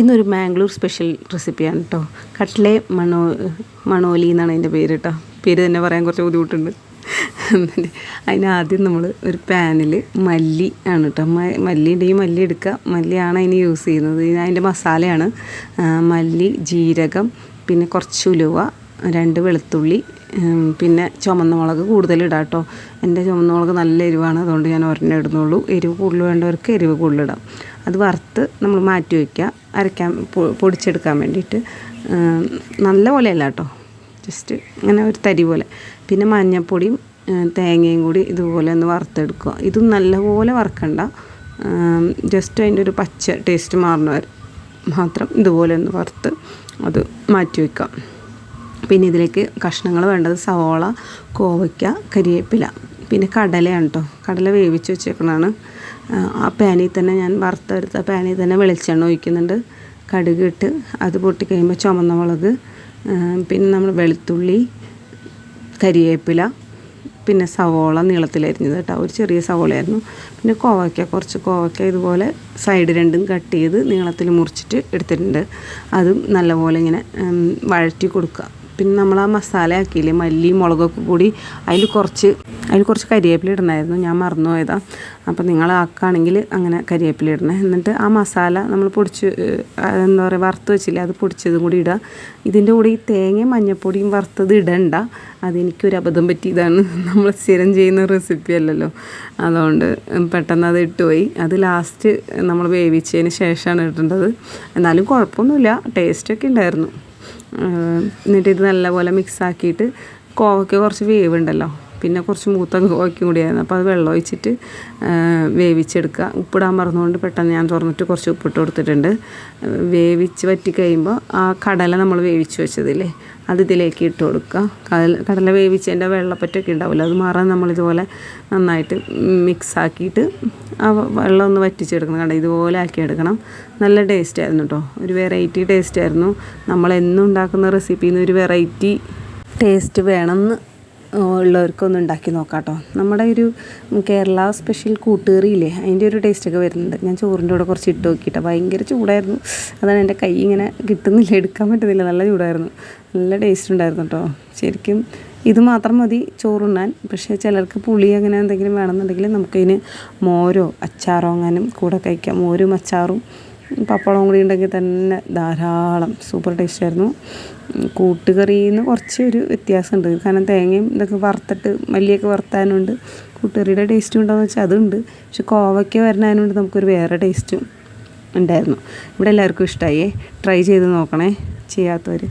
ഇന്നൊരു മാംഗ്ലൂർ സ്പെഷ്യൽ റെസിപ്പിയാണ് കേട്ടോ കട്ട്ലെ മണോ മണോലി എന്നാണ് അതിന്റെ പേര് കേട്ടോ പേര് തന്നെ പറയാൻ കുറച്ച് ബുദ്ധിമുട്ടുണ്ട്. അതിനാദ്യം നമ്മൾ ഒരു പാനിൽ മല്ലി ആണ് കേട്ടോ മല്ലി ഉണ്ടെങ്കിൽ മല്ലി എടുക്കുക. മല്ലിയാണ് അതിന് യൂസ് ചെയ്യുന്നത്. അതിന്റെ മസാലയാണ്. മല്ലി ജീരകം പിന്നെ കുറച്ച് ഉലുവ രണ്ട് വെളുത്തുള്ളി പിന്നെ ചുമന്ന മുളക് കൂടുതൽ ഇടാം കേട്ടോ. എന്റെ ചുമന്ന മുളക് നല്ല എരിവാണ് അതുകൊണ്ട് ഞാൻ ഒരെണ്ണം ഇടുന്നുള്ളൂ. എരിവ് കൂടുതൽ വേണ്ടവർക്ക് എരിവ് കൂടുതലിടാം അത് വറുത്ത് നമ്മൾ മാറ്റി വയ്ക്കുക അരയ്ക്കാൻ പൊടിച്ചെടുക്കാൻ വേണ്ടിയിട്ട്. നല്ല പോലെയല്ല കേട്ടോ. ജസ്റ്റ് ഇങ്ങനെ ഒരു തരി പോലെ. പിന്നെ മഞ്ഞൾപ്പൊടിയും തേങ്ങയും കൂടി ഇതുപോലെ ഒന്ന് വറുത്തെടുക്കുക. ഇതും നല്ലപോലെ വറുക്കണ്ട. ജസ്റ്റ് അതിന്റെ ഒരു പച്ച ടേസ്റ്റ് മാറുന്നവർ മാത്രം ഇതുപോലെ ഒന്ന് വറുത്ത് അത് മാറ്റി വയ്ക്കാം. പിന്നെ ഇതിലേക്ക് കഷ്ണങ്ങൾ വേണ്ടത് സവോള കോവയ്ക്ക കരിവേപ്പില പിന്നെ കടലയാണ് കേട്ടോ കടല വേവിച്ച് വെച്ചേക്കണതാണ്. ആ പാനിൽ തന്നെ ഞാൻ വറുത്തെടുത്ത പാനിൽ തന്നെ വെളിച്ചെണ്ണ ഒഴിക്കുന്നുണ്ട്. കടുക് ഇട്ട് അത് പൊട്ടിക്കഴിയുമ്പോൾ ചുമന്ന മുളക് പിന്നെ നമ്മൾ വെളുത്തുള്ളി കരിവേപ്പില പിന്നെ സവോള നീളത്തിലരിഞ്ഞത് കേട്ടോ ഒരു ചെറിയ സവോളയായിരുന്നു. പിന്നെ കോവയ്ക്ക കുറച്ച് കോവയ്ക്ക ഇതുപോലെ സൈഡ് രണ്ടും കട്ട് ചെയ്ത് നീളത്തിൽ മുറിച്ചിട്ട് എടുത്തിട്ടുണ്ട്. അതും നല്ലപോലെ ഇങ്ങനെ വഴറ്റി കൊടുക്കുക. പിന്നെ നമ്മൾ ആ മസാല ആക്കിയില്ലേ മല്ലി മുളകൊക്കെ കൂടി അതിൽ കുറച്ച് അതിൽ കുറച്ച് കരിവേപ്പില ഇടണമായിരുന്നു ഞാൻ മറന്നു പോയതാ. അപ്പോൾ നിങ്ങൾ ആക്കുകയാണെങ്കിൽ അങ്ങനെ കരിവേപ്പില ഇടണേ. എന്നിട്ട് ആ മസാല നമ്മൾ പൊടിച്ച് എന്താ പറയുക വറുത്ത് വെച്ചില്ലേ അത് പൊടിച്ചതും കൂടി ഇടുക ഇതിന്റെ കൂടെ ഈ തേങ്ങയും മഞ്ഞപ്പൊടിയും വറുത്തത് ഇടണ്ട. അതെനിക്കൊരു അബദ്ധം പറ്റിയതാണ്. നമ്മൾ സ്ഥിരം ചെയ്യുന്ന റെസിപ്പി അല്ലല്ലോ. അതുകൊണ്ട് പെട്ടെന്ന് അത് ഇട്ടുപോയി. അത് ലാസ്റ്റ് നമ്മൾ വേവിച്ചതിന് ശേഷമാണ് ഇടേണ്ടത്. എന്നാലും കുഴപ്പമൊന്നുമില്ല. ടേസ്റ്റൊക്കെ ഉണ്ടായിരുന്നു. എന്നിട്ട് ഇത് നല്ലപോലെ മിക്സ് ആക്കിയിട്ട് കോവയ്ക്ക് കുറച്ച് വേവുണ്ടല്ലോ. പിന്നെ കുറച്ച് മൂത്ത കോവയ്ക്കും കൂടിയായിരുന്നു അപ്പോൾ അത് വെള്ളം ഒഴിച്ചിട്ട് വേവിച്ചെടുക്കുക. ഉപ്പിടാൻ മറന്നുകൊണ്ട് പെട്ടെന്ന് ഞാൻ തുറന്നിട്ട് കുറച്ച് ഉപ്പിട്ട് കൊടുത്തിട്ടുണ്ട്. വേവിച്ച് വറ്റി കഴിയുമ്പോൾ ആ കടല നമ്മൾ വേവിച്ച് വെച്ചതില്ലേ അത് ഇതിലേക്ക് ഇട്ട് കൊടുക്കുക. കടല വേവിച്ചതിന്റെ വെള്ളപ്പറ്റൊക്കെ ഉണ്ടാവില്ല. അത് മാറാൻ നമ്മളിതുപോലെ നന്നായിട്ട് മിക്സ് ആക്കിയിട്ട് ആ വെള്ളം ഒന്ന് വറ്റിച്ചെടുക്കണം. കണ്ട? ഇതുപോലെ ആക്കി എടുക്കണം. നല്ല ടേസ്റ്റ് ആയിരുന്നു കേട്ടോ ഒരു വെറൈറ്റി ടേസ്റ്റ് ആയിരുന്നു. നമ്മളെന്നും ഉണ്ടാക്കുന്ന റെസിപ്പിയിൽ ഒരു വെറൈറ്റി ടേസ്റ്റ് വേണമെന്ന് ഉള്ളവർക്കൊന്ന് ഉണ്ടാക്കി നോക്കാം കേട്ടോ നമ്മുടെ ഒരു കേരള സ്പെഷ്യൽ കൂട്ടുകറിയില്ലേ അതിന്റെ ഒരു ടേസ്റ്റൊക്കെ വരുന്നുണ്ട്. ഞാൻ ചോറിന്റെ കൂടെ കുറച്ച് ഇട്ട് നോക്കിയിട്ട്. ഭയങ്കര ചൂടായിരുന്നു. അതാണ് എന്റെ കൈ ഇങ്ങനെ കിട്ടുന്നില്ല എടുക്കാൻ പറ്റുന്നില്ല. നല്ല ചൂടായിരുന്നു. നല്ല ടേസ്റ്റ് ഉണ്ടായിരുന്നു കേട്ടോ ശരിക്കും ഇത് മാത്രം മതി ചോറുണ്ണാൻ. പക്ഷേ ചിലർക്ക് പുളി അങ്ങനെ എന്തെങ്കിലും വേണമെന്നുണ്ടെങ്കിൽ നമുക്കതിന് മോരോ അച്ചാറോ അങ്ങനെ കൂടെ കഴിക്കാം. മോരും അച്ചാറും പപ്പടവും കൂടി ഉണ്ടെങ്കിൽ തന്നെ ധാരാളം സൂപ്പർ ടേസ്റ്റ് ആയിരുന്നു. കൂട്ടുകറിയിൽ നിന്ന് കുറച്ച് ഒരു വ്യത്യാസമുണ്ട്. കാരണം തേങ്ങയും ഇതൊക്കെ വറുത്തിട്ട് മല്ലിയൊക്കെ വറുത്താനുണ്ട്. കൂട്ടുകറിയുടെ ടേസ്റ്റും ഉണ്ടോയെന്ന് വെച്ചാൽ അതുണ്ട്. പക്ഷെ കോവയ്ക്ക വരണതിനുണ്ട് നമുക്കൊരു വേറെ ടേസ്റ്റും ഉണ്ടായിരുന്നു. ഇവിടെ എല്ലാവർക്കും ഇഷ്ടമായി ട്രൈ ചെയ്ത് നോക്കണേ ചെയ്യാത്തവർ